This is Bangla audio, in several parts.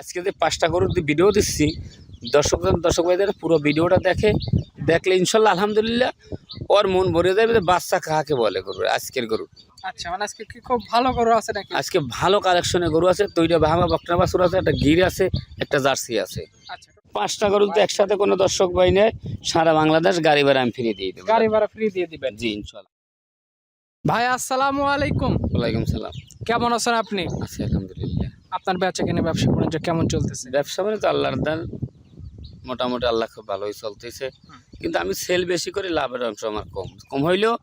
আজকে যে পাঁচটা গরুর যে ভিডিও দিচ্ছি দর্শক দর্শক ভাইদের পুরো ভিডিওটা দেখে দেখলে ইনশাল্লাহ আলহামদুলিল্লাহ ওর মন ভরে যাবে বাচ্চা কাহাকে বলে গরু আজকের গরু। আচ্ছা মানে আজকে কি খুব ভালো গরু আছে নাকি? আজকে ভালো কালেকশনে গরু আছে দুইটা বাহামা বকনা বাছুর আছে একটা গির আছে একটা জার্সি আছে। আচ্ছা। পাঁচটা গরু তো একসাথে কোনো দর্শক ভাই নেই সারা বাংলাদেশ গাড়ি ভাড়া আমি ফিরিয়ে দিয়ে দেবো। গাড়ি ভাড়া ফ্রি দিয়ে দিবেন। জি ইনশাল্লাহ। ভাই আসসালামু আলাইকুম। ওয়ালাইকুম সালাম। কেমন আছেন আপনি? আছি আলহামদুলিল্লাহ। আপনার বেচা কিনে ব্যবসা বাণিজ্য কেমন চলতেছে? ব্যবসা তো আল্লাহর দান মোটামুটি আল্লাহ খুব ভালোই চলতেছে। কিন্তু আমি সেল বেশি করি লাভের অংশ আমার কম। কম হইলেও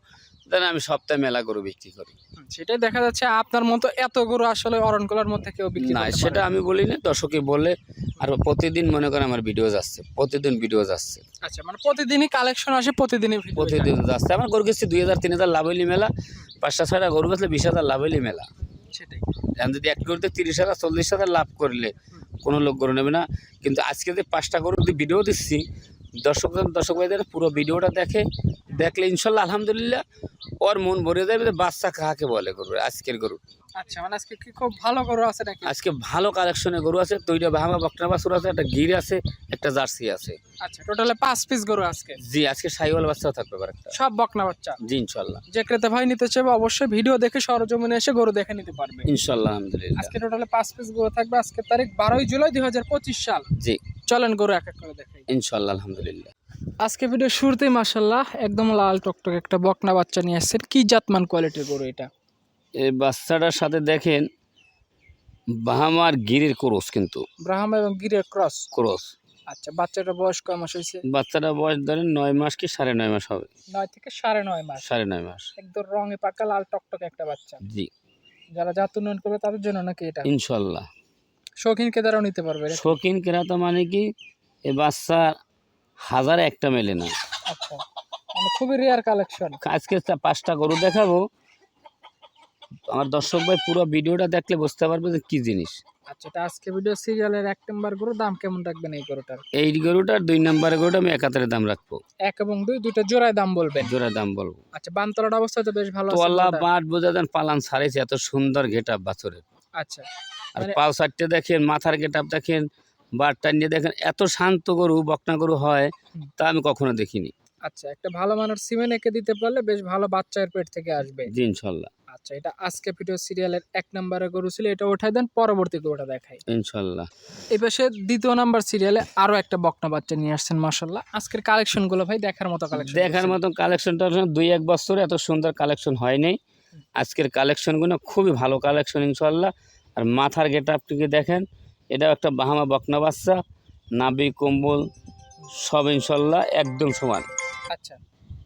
দেন আমি সপ্তাহে মেলা গরু বিক্রি করি। সেটাই দেখা যাচ্ছে আপনার মতো এত গরু আসলে অরণকলার মধ্যে কেউ বিক্রি না সেটা আমি বলি না দর্শকে বলে। আর প্রতিদিন মনে করেন আমার ভিডিও যাচ্ছে প্রতিদিন ভিডিও যাচ্ছে। আচ্ছা মানে প্রতিদিনই কালেকশন আসে প্রতিদিনই প্রতিদিন যাচ্ছে। আমার গরু গেছি দুই হাজার তিন হাজার লাভ হইলি মেলা পাঁচটা ছয়টা গরু গেছলে বিশ হাজার লাভ হইলি মেলা। সেটাই। এখন যদি এক গরুতে তিরিশ হাজার চল্লিশ হাজার লাভ করলে কোনো লোক গরু নেবে না। কিন্তু আজকে যে পাঁচটা গরু যদি ভিডিও দিচ্ছি দর্শক দর্শক ভাইদের পুরো ভিডিওটা দেখে দেখলে ইনশাল্লাহ আলহামদুলিল্লাহ ওর মন ভরে যাবে বাচ্চা কাহাকে বলে গরু আজকের গরু। আচ্ছা মানে আজকে কি খুব ভালো গরু আছে নাকি? আজকে ভালো কালেকশনে গরু আছে দুইটা বাহামা বকনা বাছুর আছে একটা গির আছে একটা জার্সি আছে। আচ্ছা টোটালে পাঁচ পিস গরু আজকে? জি আজকে সাইওয়াল বাচ্চাও থাকবে একটা। সব বকনা বাচ্চা? জি ইনশাল্লাহ। যে ক্রেতা ভাই নিতে চাইবে অবশ্যই ভিডিও দেখে সরজমিনে এসে গরু দেখে নিতে পারবে। ইনশাল্লাহ আলহামদুলিল্লাহ। আজকে টোটালে পাঁচ পিস গরু থাকবে আজকে তারিখ বারোই জুলাই দুই হাজার পঁচিশ সাল। জি। চলেন গরু এক এক করে দেখাই। ইনশাল্লাহ আলহামদুলিল্লাহ। আজকে ভিডিও শুরুতেই মাসাল্লাহ একদম লাল টকটক একটা বকনা বাচ্চা নিয়ে আসছেন। কি জাতমান কোয়ালিটির গরু এটা? এই বাচ্চাটার সাথে দেখেন বাহামার গিরের ক্রস কিন্তু। ব্রাহ্মা এবং গিরের ক্রস? ক্রস। আচ্ছা বাচ্চাটার বয়স কয় মাস হয়েছে? বাচ্চাটা বয়স ধরেন নয় মাস কি সাড়ে নয় মাস হবে? নয় থেকে সাড়ে নয় মাস। সাড়ে নয় মাস। একদম রঙে পাকা লাল টকটক একটা বাচ্চা। জি। যারা জাত উন্নয়ন করবে তাদের জন্য নাকি এটা? ইনশাল্লাহ। শৌখিন কেদারাও নিতে পারবে? শৌখিন কেরাতা মানে কি এ বাচ্চা হাজারে একটা মেলে না। আচ্ছা মানে খুবই রেয়ার কালেকশন আজকে পাঁচটা গরু দেখাবো। আমার দর্শক ভাই পুরো ভিডিওটা দেখলে বুঝতে পারবে যে কি জিনিস। আচ্ছা তা আজকে ভিডিও সিরিয়ালের এক নম্বর গরু দাম কেমন রাখবেন এই গরুটার? এই গরুটার দুই নম্বরের গরুটা আমি একাত্তরের দাম রাখব। এক এবং দুই দুইটা জোড়ায় দাম বলবেন জোড়া দাম বলব। আচ্ছা বানতলার অবস্থা তো বেশ ভালো আছে তোলা বাট বোঝা দেন পালান ছাড়েছে এত সুন্দর গেট বাছরের। আচ্ছা। আর মানে- পাও সাইডটা দেখেন মাথার গেট দেখেন বারটা নিয়ে দেখেন এত শান্ত গরু বকনা গরু হয় তা আমি কখনো দেখিনি। আচ্ছা একটা ভালো মানের সিমেন্ট এঁকে দিতে পারলে বেশ ভালো বাচ্চার পেট থেকে আসবে। জি ইনশাল্লাহ। আচ্ছা এটা আজকে ভিডিও সিরিয়ালের এক নম্বরের গরু ছিল এটা ওঠাই দেন পরবর্তী গরুটা দেখাই। ইনশাল্লাহ। এই পাশে দ্বিতীয় নাম্বার সিরিয়ালে আরও একটা বকনা বাচ্চা নিয়ে আসছেন মাসাল্লাহ আজকের কালেকশনগুলো ভাই দেখার মতো কালেকশন দেখার মতো কালেকশনটা দুই এক বছরে এত সুন্দর কালেকশন হয়নি আজকের কালেকশনগুলো খুবই ভালো কালেকশন ইনশাল্লাহ আর মাথার গেট আপনি দেখেন? এটাও একটা বাহামা বকনা বাচ্চা নাবি কম্বল সব ইনশাল্লাহ একদম সমান। আচ্ছা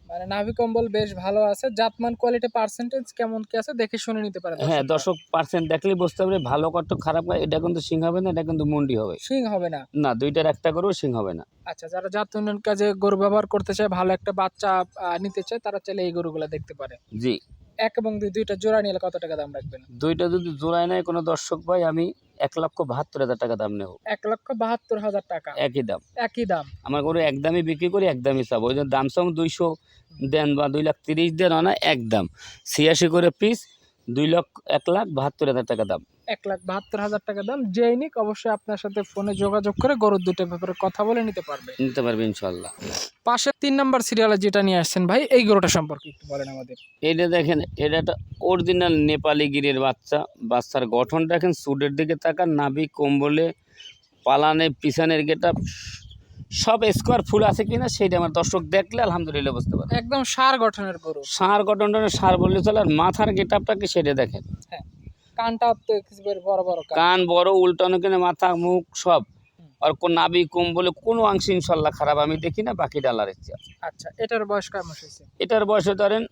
মানে নাভি কম্বল বেশ ভালো আছে। জাতমান কোয়ালিটি পার্সেন্টেজ কেমন কি আছে দেখে শুনে নিতে পারে হ্যাঁ। দর্শক পার্সেন্ট দেখলেই বুঝতে পারবে ভালো কত খারাপ হয় এটা কিন্তু সিং হবে না এটা কিন্তু মুন্ডি হবে। সিং হবে না। না দুইটার একটা গরু সিং হবে না। আচ্ছা যারা জাত উন্নয়ন কাজে গরু ব্যবহার করতে চায় ভালো একটা বাচ্চা নিতে চায় তারা চাইলে এই গরুগুলো দেখতে পারে। জি। এক এবং দুই দুইটা জোড়া নিলে কত টাকা দাম রাখবেন? দুইটা যদি জোড়ায় নেয় কোনো দর্শক ভাই আমি এক লক্ষ বাহাত্তর হাজার টাকা দাম নেব। এক লক্ষ বাহাত্তর হাজার টাকা। একই দাম। একই দাম। আমার গরু এক দামই বিক্রি করি এক দামই চাবো। ওই জন্য দাম সঙ্গে দুইশো দেন বা দুই লাখ তিরিশ দেন না এক দাম। ছিয়াশি করে পিস দুই লক্ষ এক লাখ বাহাত্তর হাজার টাকা দাম। এক লাখ বাহাত্তর হাজার টাকা দাম যেই নিক অবশ্যই আপনার সাথে ফোনে যোগাযোগ করে গরুর দুটোর ব্যাপারে কথা বলে নিতে পারবে। নিতে পারবে ইনশাল্লাহ পাশের তিন নাম্বার সিরিয়ালে যেটা নিয়ে আসছেন ভাই এই গরুটা সম্পর্কে একটু বলেন আমাদের। এটা দেখেন এটা একটা অরিজিনাল নেপালি গিরের বাচ্চা। বাচ্চার গঠন দেখেন সুডের দিকে তাকান নাভি কম্বলে পালানে পিছনের গেটা সব স্কোয়ার ফুল আছে কিনা সেটা আমার দর্শক দেখলে আলহামদুলিল্লাহ বুঝতে পারে একদম সার গঠনের গরু। সার গঠনটা সার বললে চলে আর মাথার গেটআপটাকে সেটা দেখেন। কানটা তো বড় বড় কান। বড় উল্টানো কিনে মাথা মুখ সব। আর কোন নাভি কম্বলে কোনো অংশ ইনশাল্লাহ খারাপ আমি দেখি না বাকি ডালার ইচ্ছা আচ্ছা এটার বয়স কয় মাস হয়েছে? এটার বয়সে ধরেন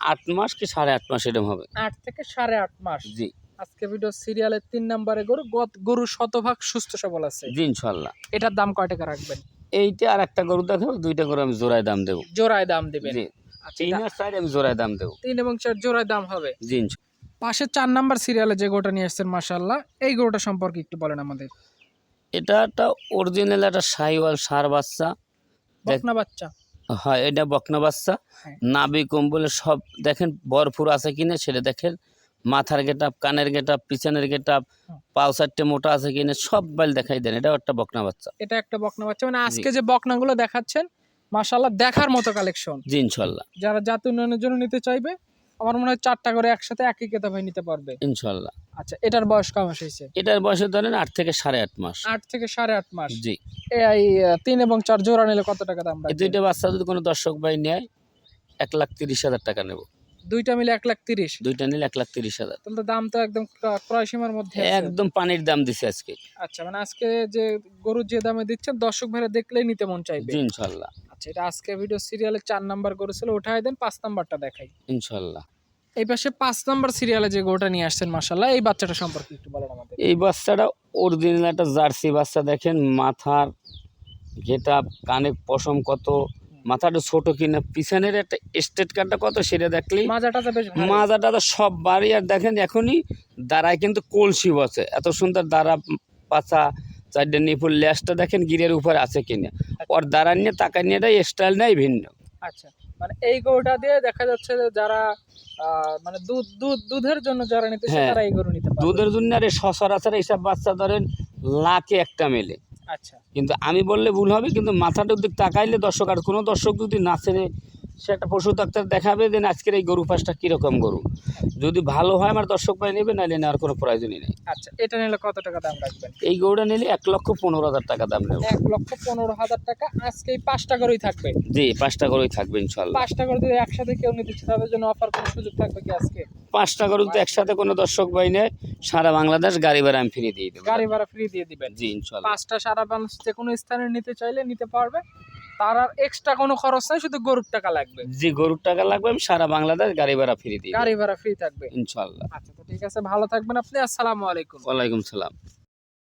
আট মাস কি সাড়ে আট মাস এরকম হবে। আট থেকে সাড়ে আট মাস। জি। আজকে ভিডিও সিরিয়ালের তিন নম্বরে গরু গত- গরু শতভাগ সুস্থ সবল আছে। জি ইনশাল্লাহ। এটার দাম কয় টাকা রাখবেন? এইটা আর একটা গরু দেখাবো দুইটা গরু আমি জোড়ায় দাম দেবো। জোড়ায় দাম দিবেন। জি। তিন আর চার আমি জোড়ায় দাম দেবো। তিন এবং চার জোড়ায় দাম হবে? জি ইনশাল্লাহ। পাশে চার নাম্বার সিরিয়ালে যে গরুটা নিয়ে আসছেন মাসাল্লাহ এই গরুটা সম্পর্কে একটু বলেন আমাদের। এটা একটা অরিজিনাল একটা সাইওয়াল সার বাচ্চা। বকনা বাচ্চা? হ্যাঁ এটা বকনা বাচ্চা। হ্যাঁ। নাভি কম্বলে সব দেখেন ভরপুর আছে কিনা সেটা দেখেন। মাথার গেট আপ কানের গেট আপ পিছনের গেট আপ। পাও চারটে মোটা আছে কিনা সব বাইল দেখাই দেন এটাও একটা বকনা বাচ্চা। এটা একটা বকনা বাচ্চা মানে আজকে যে বকনাগুলো দেখাচ্ছেন মাশাল্লাহ দেখার মতো কালেকশন জি ইনশাল্লাহ যারা জাত উন্নয়নের জন্য নিতে চাইবে আমার মনে হয় চারটা করে একসাথে একই কেতা ভাই নিতে পারবে। ইনশাল্লাহ। আচ্ছা এটার বয়স কম হয়েছে? এটার বয়সে ধরেন আট থেকে সাড়ে আট মাস। আট থেকে সাড়ে আট মাস। জি। এই তিন এবং চার জোড়া নিলে কত টাকা দাম এই দুইটা বাচ্চা যদি কোনো দর্শক ভাই নেয় এক লাখ তিরিশ হাজার টাকা নেব। দুইটা মিলে এক লাখ তিরিশ? দুইটা নিলে এক লাখ তিরিশ হাজার। তাহলে দাম তো একদম ক্র- ক্রয় সীমার মধ্যে একদম পানির দাম দিছে আজকে। আচ্ছা মানে আজকে যে গরুর যে দামে দিচ্ছেন দর্শক ভাইরা দেখলেই নিতে মন চাইবে। ইনশাল্লাহ। আচ্ছা এটা আজকে ভিডিও সিরিয়ালে চার নাম্বার গরু ছিল উঠাই দেন পাঁচ নাম্বারটা দেখাই। ইনশাল্লাহ। এই পাশে পাঁচ নাম্বার সিরিয়ালে যে গরুটা নিয়ে আসছেন মাসাল্লাহ এই বাচ্চাটা সম্পর্কে একটু বলেন আমাদের। এই বাচ্চাটা অরিজিনাল একটা জার্সি বাচ্চা দেখেন মাথার গেট আপ কানে পশম কত মাথাটা ছোট কিনা পিছনের একটা স্টেট কার্ডটা কত সেটা দেখলি মাজাটা তো সব বাড়ি আর দেখেন এখনই দাঁড়ায় কিন্তু কলসি বসে এত সুন্দর দাঁড়া পাছা চারটে নিপুর ল্যাসটা দেখেন গিরের উপরে আছে কিনা। ওর দাঁড়া নিয়ে তাকা নিয়ে স্টাইল নেই ভিন্ন। আচ্ছা মানে এই গরুটা দিয়ে দেখা যাচ্ছে যে যারা মানে দুধ দুধ দুধের জন্য যারা নিতে হ্যাঁ। তারা এই গরু নিতে দুধের জন্য আর এই সচরাচর এইসব বাচ্চা ধরেন লাখে একটা মেলে। আচ্ছা। কিন্তু আমি বললে ভুল হবে কিন্তু মাথাটার দিক তাকাইলে দর্শক আর কোনো দর্শক যদি না ছেড়ে সে একটা পশু ডাক্তার দেখাবে দেন আজকের এই গরু পাশটা কীরকম গরু? যদি ভালো হয় আমার দর্শক পাই নেবে নাহলে নেওয়ার কোনো প্রয়োজনই নেই। আচ্ছা এটা নিলে কত টাকা দাম রাখবেন? এই গরুটা নিলে এক লক্ষ পনেরো হাজার টাকা দাম নেব। এক লক্ষ পনেরো হাজার টাকা আজকে এই পাঁচটা গরুই থাকবে? জি পাঁচটা গরুই থাকবে ইনশাল্লাহ। পাঁচটা গরু যদি একসাথে কেউ নিতে চায় তাদের জন্য অফার কোনো সুযোগ থাকবে কি আজকে? পাঁচটা গরু যদি একসাথে কোনো দর্শক ভাই নেয় সারা বাংলাদেশ গাড়ি ভাড়া আমি ফ্রি দিয়ে দেবো। গাড়ি ভাড়া ফ্রি দিয়ে দিবেন? জি ইনশাল্লাহ। পাঁচটা সারা বাংলাদেশ যে কোনো স্থানে নিতে চাইলে নিতে পারবে। তার আর এক্সট্রা কোনো খরচ নাই শুধু গরুর টাকা লাগবে। জি গরুর টাকা লাগবে আমি সারা বাংলাদেশ গাড়ি ভাড়া ফ্রি দিই গাড়ি ভাড়া ফ্রি থাকবে। ইনশাল্লাহ আচ্ছা তো ঠিক আছে ভালো থাকবেন আপনি আসসালামু আলাইকুম। ওয়ালাইকুম সালাম।